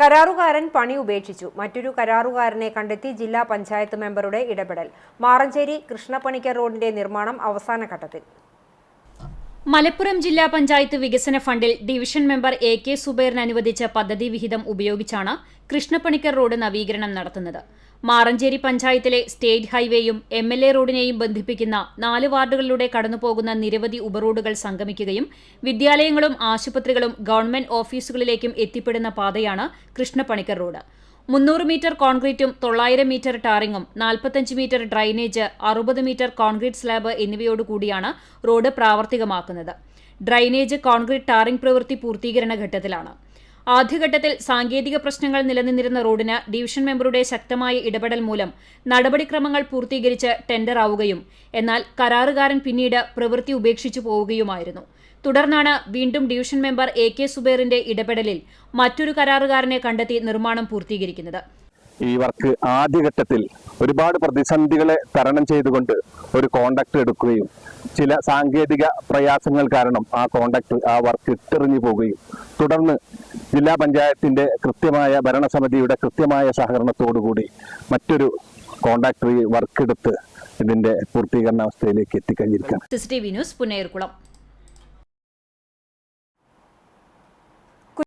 കരാറുകാരൻ പണി ഉപേക്ഷിച്ചു. മറ്റൊരു കരാറുകാരനെ കണ്ടെത്തി ജില്ലാ പഞ്ചായത്ത് മെമ്പറുടെ ഇടപെടൽ. മാറഞ്ചേരി കൃഷ്ണപ്പണിക്കർ റോഡിന്റെ നിർമ്മാണം അവസാന ഘട്ടത്തിൽ മലപ്പുറം ജില്ലാ പഞ്ചായത്ത് വികസന ഫണ്ടിൽ ഡിവിഷൻ മെമ്പർ എ കെ സുബൈറിന് അനുവദിച്ച പദ്ധതി വിഹിതം ഉപയോഗിച്ചാണ് കൃഷ്ണപ്പണിക്കർ റോഡ് നവീകരണം നടത്തുന്നത്. മാറഞ്ചേരി പഞ്ചായത്തിലെ സ്റ്റേറ്റ് ഹൈവേയും എം എൽ എ റോഡിനെയും ബന്ധിപ്പിക്കുന്ന നാല് വാർഡുകളിലൂടെ കടന്നുപോകുന്ന നിരവധി ഉപറോഡുകൾ സംഗമിക്കുകയും വിദ്യാലയങ്ങളും ആശുപത്രികളും ഗവൺമെന്റ് ഓഫീസുകളിലേക്കും എത്തിപ്പെടുന്ന പാതയാണ് കൃഷ്ണപ്പണിക്കർ റോഡ്. മുന്നൂറ് മീറ്റർ കോൺക്രീറ്റും തൊള്ളായിരം മീറ്റർ ടാറിങ്ങും നാൽപ്പത്തഞ്ച് മീറ്റർ ഡ്രൈനേജ് അറുപത് മീറ്റർ കോൺക്രീറ്റ് സ്ലാബ് എന്നിവയോടുകൂടിയാണ് റോഡ് പ്രാവർത്തികമാക്കുന്നത്. ഡ്രൈനേജ് കോൺക്രീറ്റ് ടാറിംഗ് പ്രവൃത്തി പൂർത്തീകരണ ഘട്ടത്തിലാണ്. ആദ്യഘട്ടത്തിൽ സാങ്കേതിക പ്രശ്നങ്ങൾ നിലനിന്നിരുന്ന റോഡിന് ഡിവിഷൻ മെമ്പറുടെ ശക്തമായ ഇടപെടൽ മൂലം നടപടിക്രമങ്ങൾ പൂർത്തീകരിച്ച് ടെൻഡർ ആവുകയും എന്നാൽ കരാറുകാരൻ പിന്നീട് പ്രവൃത്തി ഉപേക്ഷിച്ചു പോവുകയുമായിരുന്നു. തുടർന്നാണ് വീണ്ടും ഡിവിഷൻ മെമ്പർ എ കെ സുബേറിന്റെ ഇടപെടലിൽ മറ്റൊരു കരാറുകാരനെ കണ്ടെത്തി നിർമ്മാണം പൂർത്തീകരിക്കുന്നത്. ഈ വർക്ക് ആദ്യഘട്ടത്തിൽ ഒരുപാട് പ്രതിസന്ധികളെ തരണം ചെയ്തുകൊണ്ട് ഒരു കോണ്ടാക്ട് എടുക്കുകയും ചില സാങ്കേതിക പ്രയാസങ്ങൾ കാരണം ആ കോണ്ടാക്ട് ആ വർക്ക് ഇട്ടെറിഞ്ഞു പോവുകയും തുടർന്ന് ജില്ലാ പഞ്ചായത്തിന്റെ കൃത്യമായ ഭരണസമിതിയുടെ കൃത്യമായ സഹകരണത്തോടുകൂടി മറ്റൊരു കോണ്ടാക്ടർ വർക്ക് എടുത്ത് ഇതിന്റെ പൂർത്തീകരണ അവസ്ഥയിലേക്ക് എത്തിക്കഴിഞ്ഞിരിക്കുകയാണ്